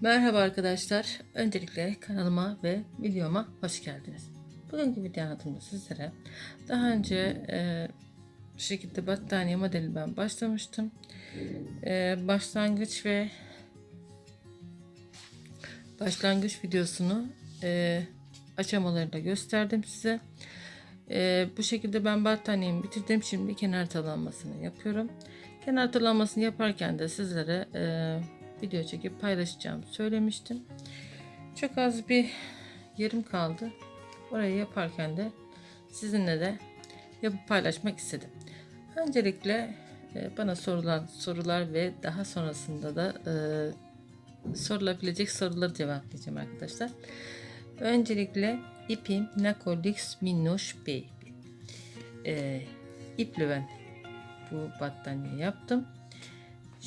Merhaba arkadaşlar. Öncelikle kanalıma ve videoma hoş geldiniz. Bugünkü video anlatımda sizlere daha önce e, bu şekilde battaniye modeli ben başlamıştım. E, başlangıç ve başlangıç videosunu e, aşamalarıyla gösterdim size. E, bu şekilde ben battaniyemi bitirdim. Şimdi kenar talanmasını yapıyorum. Kenar talanmasını yaparken de sizlere e, video çekip paylaşacağım söylemiştim. Çok az bir yarım kaldı. Orayı yaparken de sizinle de yapıp paylaşmak istedim. Öncelikle e, bana sorulan sorular ve daha sonrasında da e, sorulabilecek soruları cevaplayacağım arkadaşlar. Öncelikle ipim Nakolix Minnoş Baby. E, iple ben bu battaniye yaptım.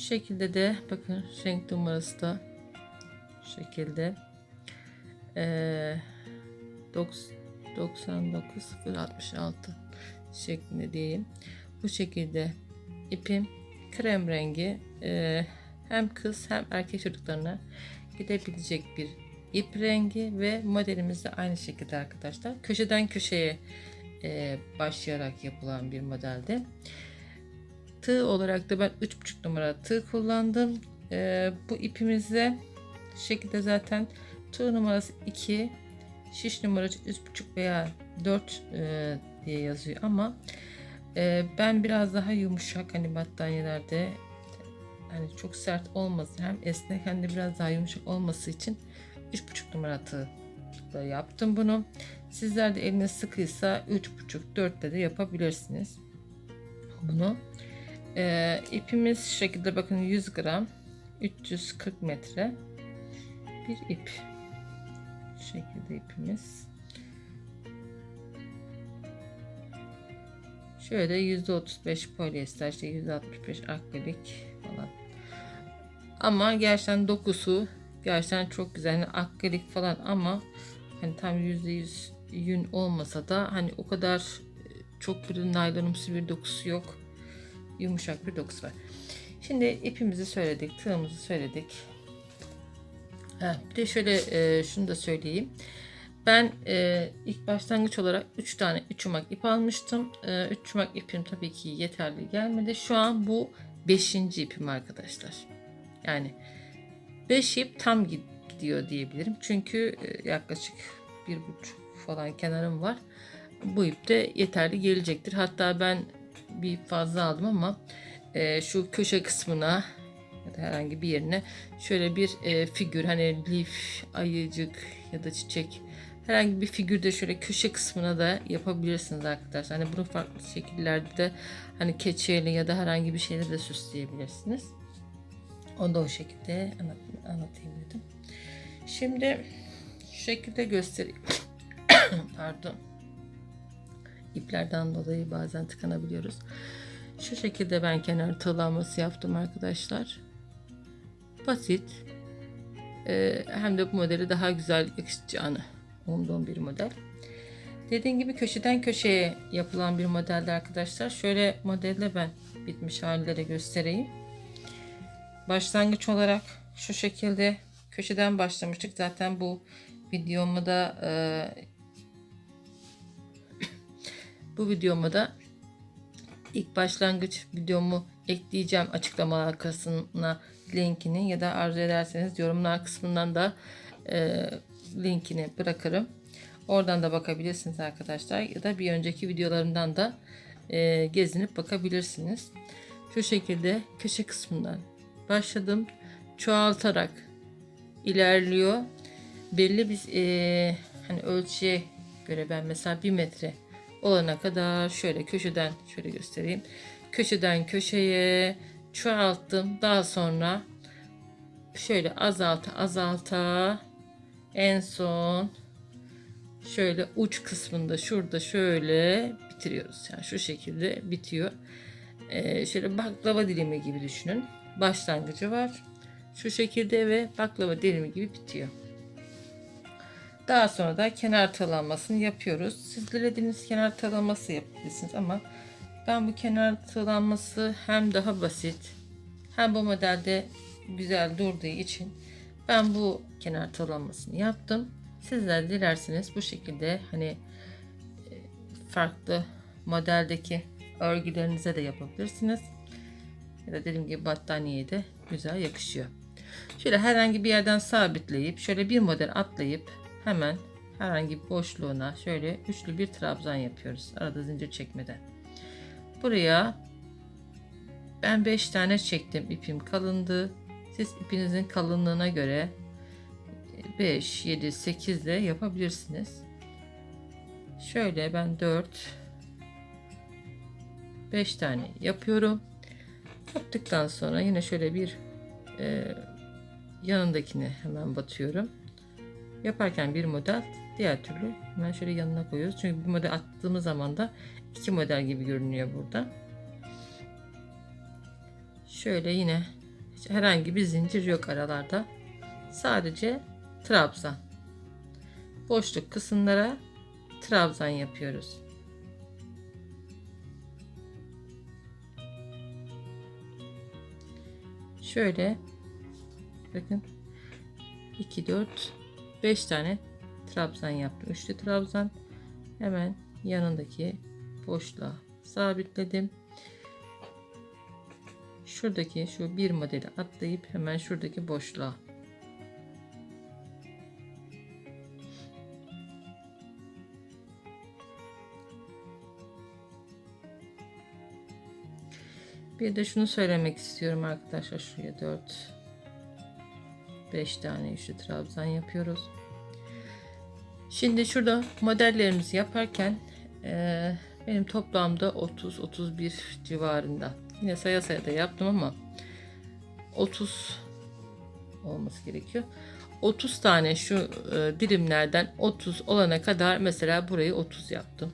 Şekilde de bakın renk numarası da şu şekilde ee, 99066 şeklinde diyeyim. Bu şekilde ipim krem rengi ee, hem kız hem erkek çocuklarına gidebilecek bir ip rengi ve modelimiz de aynı şekilde arkadaşlar. Köşeden köşeye ee, başlayarak yapılan bir modelde. Tığ olarak da ben 3,5 numara tığ kullandım. Ee, bu ipimizde şekilde zaten tığ numarası 2 şiş numarası 3,5 veya 4 e, diye yazıyor ama e, ben biraz daha yumuşak hani battaniyelerde hani çok sert olmasın hem esnek hem de biraz daha yumuşak olması için 3,5 numara tığla yaptım bunu. Sizler de eliniz sıkıysa 3,5 4'te de yapabilirsiniz. Bunu ee, ipimiz şu şekilde bakın 100 gram 340 metre bir ip. Şu şekilde ipimiz. Şöyle %35 polyester işte %65 akrilik falan. Ama gerçekten dokusu gerçekten çok güzel. Yani akrilik falan ama hani tam %100 yün olmasa da hani o kadar çok bir naylonumsu bir dokusu yok yumuşak bir dokusu var. Şimdi ipimizi söyledik, tığımızı söyledik. Ha, bir de şöyle e, şunu da söyleyeyim. Ben e, ilk başlangıç olarak 3 tane 3 yumak ip almıştım. 3 e, yumak ipim tabii ki yeterli gelmedi. Şu an bu 5. ipim arkadaşlar. Yani 5 ip tam gidiyor diyebilirim. Çünkü e, yaklaşık bir buçuk falan kenarım var. Bu ip de yeterli gelecektir. Hatta ben bir fazla aldım ama e, şu köşe kısmına ya da herhangi bir yerine şöyle bir e, figür hani lif, ayıcık ya da çiçek herhangi bir figürde şöyle köşe kısmına da yapabilirsiniz arkadaşlar. Hani bunu farklı şekillerde de hani keçeyle ya da herhangi bir şeyle de süsleyebilirsiniz. Onu da o şekilde anlat, anlatayım dedim. Şimdi şu şekilde göstereyim. Pardon iplerden dolayı bazen tıkanabiliyoruz. Şu şekilde ben kenar tığlaması yaptım arkadaşlar. Basit. Ee, hem de bu modeli daha güzel yakışacağını umduğum bir model. Dediğim gibi köşeden köşeye yapılan bir modelde arkadaşlar. Şöyle modelle ben bitmiş halleri göstereyim. Başlangıç olarak şu şekilde köşeden başlamıştık. Zaten bu videomu da e, bu videomu da ilk başlangıç videomu ekleyeceğim açıklamalar kısmına linkini ya da arzu ederseniz yorumlar kısmından da e, linkini bırakırım. Oradan da bakabilirsiniz arkadaşlar ya da bir önceki videolarımdan da e, gezinip bakabilirsiniz. Şu şekilde köşe kısmından başladım. Çoğaltarak ilerliyor. Belli bir e, hani ölçüye göre ben mesela bir metre olana kadar şöyle köşeden şöyle göstereyim. Köşeden köşeye çoğalttım. Daha sonra şöyle azalta azalta en son şöyle uç kısmında şurada şöyle bitiriyoruz. Yani şu şekilde bitiyor. Ee, şöyle baklava dilimi gibi düşünün. Başlangıcı var. Şu şekilde ve baklava dilimi gibi bitiyor. Daha sonra da kenar talanmasını yapıyoruz. Siz dilediğiniz kenar talanması yapabilirsiniz ama ben bu kenar talanması hem daha basit hem bu modelde güzel durduğu için Ben bu kenar talanmasını yaptım. Sizler dilerseniz bu şekilde hani e, farklı modeldeki örgülerinize de yapabilirsiniz. Ya da dediğim gibi battaniyeye de güzel yakışıyor. Şöyle herhangi bir yerden sabitleyip şöyle bir model atlayıp hemen herhangi bir boşluğuna şöyle üçlü bir trabzan yapıyoruz. Arada zincir çekmeden. Buraya ben 5 tane çektim. ipim kalındı. Siz ipinizin kalınlığına göre 5, 7, 8 de yapabilirsiniz. Şöyle ben 4 5 tane yapıyorum. Yaptıktan sonra yine şöyle bir e, yanındakini hemen batıyorum. Yaparken bir model diğer türlü hemen şöyle yanına koyuyoruz. Çünkü bir model attığımız zaman da iki model gibi görünüyor burada. Şöyle yine herhangi bir zincir yok aralarda. Sadece trabzan. Boşluk kısımlara trabzan yapıyoruz. Şöyle bakın 2 4 5 tane trabzan yaptım. Üçlü trabzan hemen yanındaki boşluğa sabitledim. Şuradaki şu bir modeli atlayıp hemen şuradaki boşluğa Bir de şunu söylemek istiyorum arkadaşlar. Şuraya 4 5 tane üçlü trabzan yapıyoruz. Şimdi şurada modellerimizi yaparken e, benim toplamda 30-31 civarında. Yine saya saya da yaptım ama 30 olması gerekiyor. 30 tane şu e, dilimlerden 30 olana kadar mesela burayı 30 yaptım.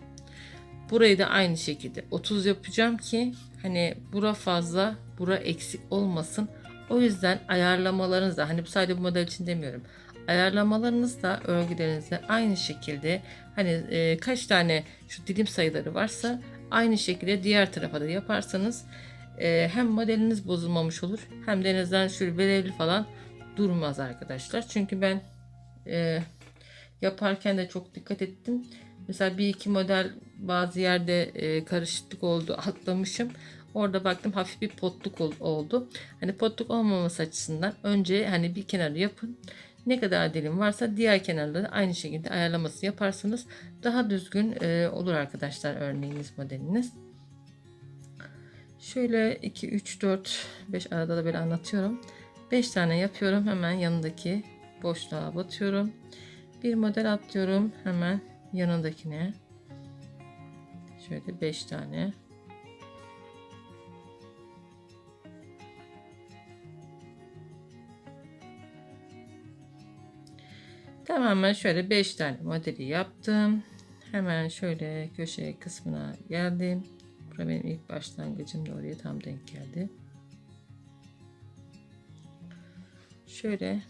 Burayı da aynı şekilde 30 yapacağım ki hani bura fazla, bura eksik olmasın. O yüzden ayarlamalarınız da hani sadece bu model için demiyorum. Ayarlamalarınız da örgülerinizde aynı şekilde hani e, kaç tane şu dilim sayıları varsa aynı şekilde diğer tarafa da yaparsanız e, hem modeliniz bozulmamış olur hem de en azından şöyle falan durmaz arkadaşlar. Çünkü ben e, yaparken de çok dikkat ettim. Mesela bir iki model bazı yerde e, karışıklık oldu atlamışım. Orada baktım hafif bir potluk oldu. Hani potluk olmaması açısından önce hani bir kenarı yapın. Ne kadar dilim varsa diğer kenarları aynı şekilde ayarlaması yaparsanız daha düzgün e, olur arkadaşlar örneğiniz modeliniz. Şöyle 2 3 4 5 arada da böyle anlatıyorum. 5 tane yapıyorum. Hemen yanındaki boşluğa batıyorum. Bir model atlıyorum hemen yanındakine. Şöyle 5 tane. Tamamen şöyle 5 tane modeli yaptım. Hemen şöyle köşe kısmına geldim. Burası benim ilk başlangıcım da oraya tam denk geldi. Şöyle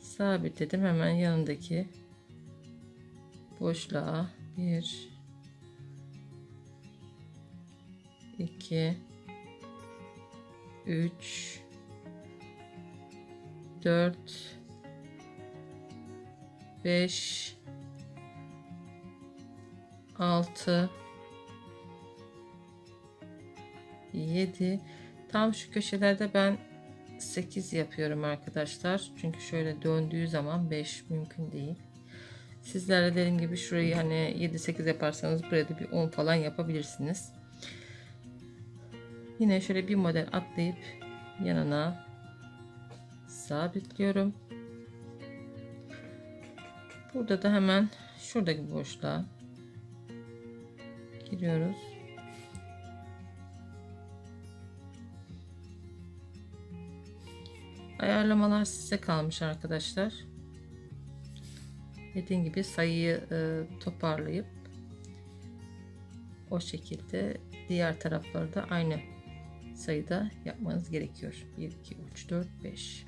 sabitledim. Hemen yanındaki boşluğa 1 2 3 4 5 6 7 tam şu köşelerde ben 8 yapıyorum arkadaşlar. Çünkü şöyle döndüğü zaman 5 mümkün değil. Sizlerle dediğim gibi şurayı hani 7-8 yaparsanız buraya da bir 10 falan yapabilirsiniz. Yine şöyle bir model atlayıp yanına sabitliyorum Burada da hemen şuradaki boşluğa giriyoruz. Ayarlamalar size kalmış arkadaşlar. Dediğim gibi sayıyı e, toparlayıp o şekilde diğer tarafları da aynı sayıda yapmanız gerekiyor. 1, 2, 3, 4, 5.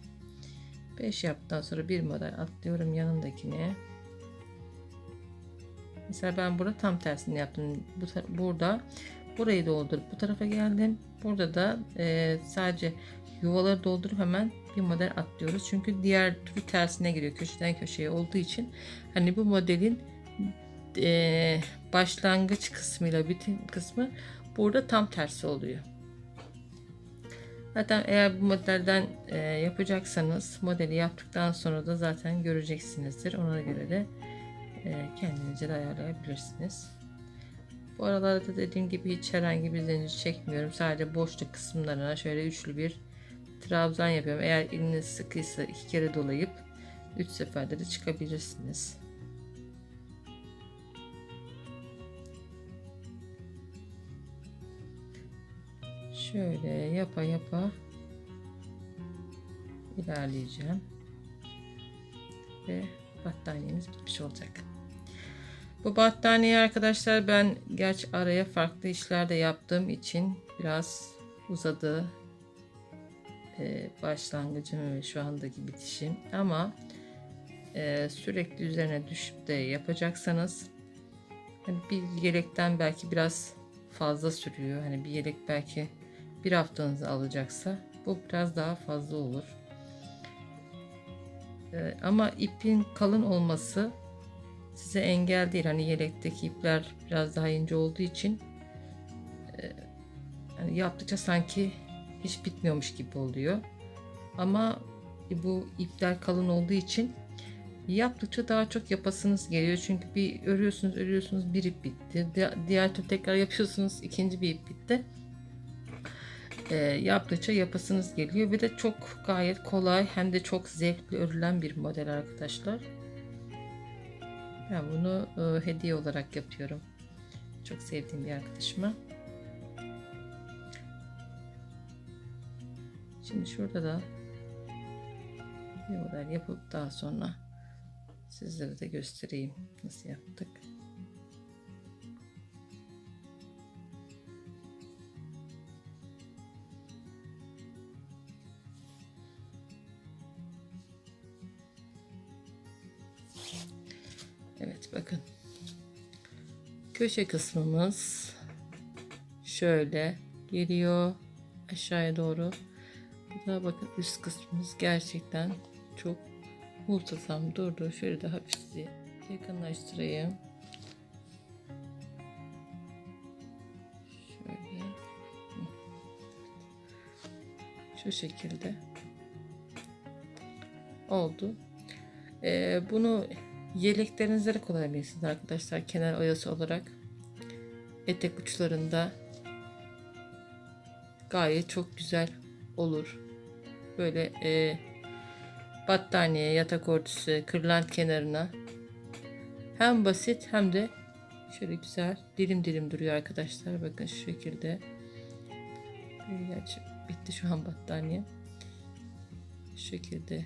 5 yaptıktan sonra bir model atlıyorum yanındakine. Mesela ben burada tam tersini yaptım. Bu, burada burayı doldurup bu tarafa geldim. Burada da e, sadece yuvaları doldurup hemen bir model atlıyoruz. Çünkü diğer türlü tersine giriyor. Köşeden köşeye olduğu için hani bu modelin e, başlangıç kısmıyla bitim kısmı burada tam tersi oluyor. Zaten eğer bu modelden e, yapacaksanız modeli yaptıktan sonra da zaten göreceksinizdir. Ona göre de kendinize de ayarlayabilirsiniz. Bu aralarda da dediğim gibi hiç herhangi bir zincir çekmiyorum. Sadece boşluk kısımlarına şöyle üçlü bir trabzan yapıyorum. Eğer eliniz sıkıysa iki kere dolayıp üç seferde de çıkabilirsiniz. Şöyle yapa yapa ilerleyeceğim. Ve battaniyemiz bitmiş olacak. Bu battaniye arkadaşlar ben geç araya farklı işler de yaptığım için biraz uzadı ee, başlangıcım ve şu andaki bitişim ama e, sürekli üzerine düşüp de yapacaksanız hani bir yelekten belki biraz fazla sürüyor. Hani bir yelek belki bir haftanızı alacaksa bu biraz daha fazla olur. Ee, ama ipin kalın olması size engel değil. Hani yelekteki ipler biraz daha ince olduğu için e, hani yaptıkça sanki hiç bitmiyormuş gibi oluyor. Ama bu ipler kalın olduğu için yaptıkça daha çok yapasınız geliyor. Çünkü bir örüyorsunuz, örüyorsunuz bir ip bitti. Diğer tür tekrar yapıyorsunuz ikinci bir ip bitti. E, yaptıkça yapasınız geliyor. Bir de çok gayet kolay hem de çok zevkli örülen bir model arkadaşlar. Ben bunu e, hediye olarak yapıyorum. Çok sevdiğim bir arkadaşıma. Şimdi şurada da bir model yapıp daha sonra sizlere de göstereyim nasıl yaptık. Bakın. Köşe kısmımız şöyle geliyor aşağıya doğru. Burada bakın üst kısmımız gerçekten çok muhteşem durdu. Şöyle de hafifçe yakınlaştırayım. Şöyle. Şu şekilde oldu. Ee, bunu Yeleklerinizde de kullanabilirsiniz arkadaşlar. Kenar oyası olarak. Etek uçlarında gayet çok güzel olur. Böyle e, battaniye, yatak örtüsü, kırlent kenarına hem basit hem de şöyle güzel dilim dilim duruyor arkadaşlar. Bakın şu şekilde. Gerçi bitti şu an battaniye. Şu şekilde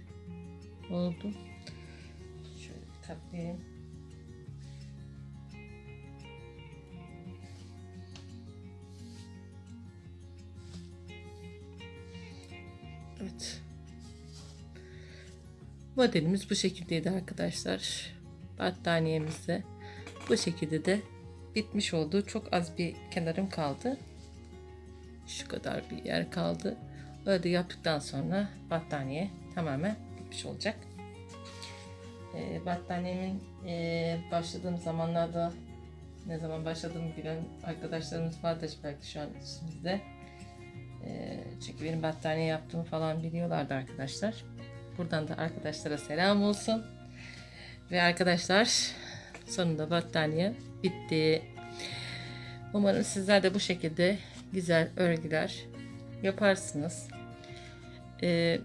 oldu katlayayım. Evet. Modelimiz bu şekildeydi arkadaşlar. Battaniyemiz de bu şekilde de bitmiş oldu. Çok az bir kenarım kaldı. Şu kadar bir yer kaldı. Öyle yaptıktan sonra battaniye tamamen bitmiş olacak e, battaniyemin e, başladığım zamanlarda ne zaman başladığımı bilen arkadaşlarımız vardır belki şu an içimizde. E, çünkü benim battaniye yaptığımı falan biliyorlardı arkadaşlar. Buradan da arkadaşlara selam olsun. Ve arkadaşlar sonunda battaniye bitti. Umarım sizler de bu şekilde güzel örgüler yaparsınız. Ee,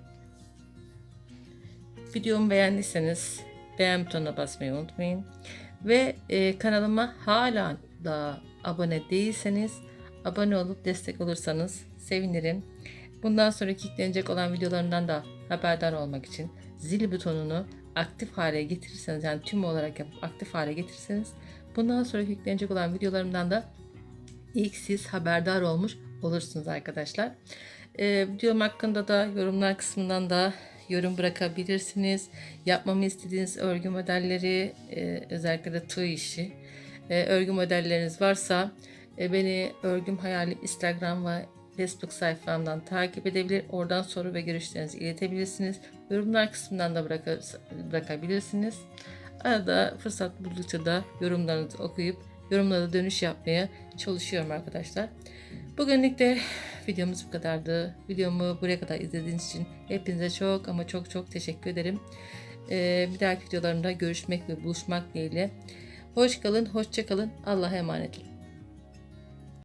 videomu beğendiyseniz beğen butonuna basmayı unutmayın. Ve e, kanalıma hala da abone değilseniz abone olup destek olursanız sevinirim. Bundan sonra yüklenecek olan videolarımdan da haberdar olmak için zil butonunu aktif hale getirirseniz yani tüm olarak yapıp aktif hale getirirseniz bundan sonra yüklenecek olan videolarımdan da ilk siz haberdar olmuş olursunuz arkadaşlar. Ee, videom hakkında da yorumlar kısmından da yorum bırakabilirsiniz. Yapmamı istediğiniz örgü modelleri e, özellikle de tığ işi e, örgü modelleriniz varsa E, beni Örgüm Hayali Instagram ve Facebook sayfamdan takip edebilir. Oradan soru ve görüşlerinizi iletebilirsiniz. Yorumlar kısmından da bıraka- bırakabilirsiniz. Arada fırsat buldukça da yorumlarınızı okuyup yorumlara dönüş yapmaya çalışıyorum arkadaşlar. Bugünlük de videomuz bu kadardı. Videomu buraya kadar izlediğiniz için hepinize çok ama çok çok teşekkür ederim. Ee, bir dahaki videolarımda görüşmek ve buluşmak dileğiyle. Hoş kalın, hoşça kalın. Allah'a emanet olun.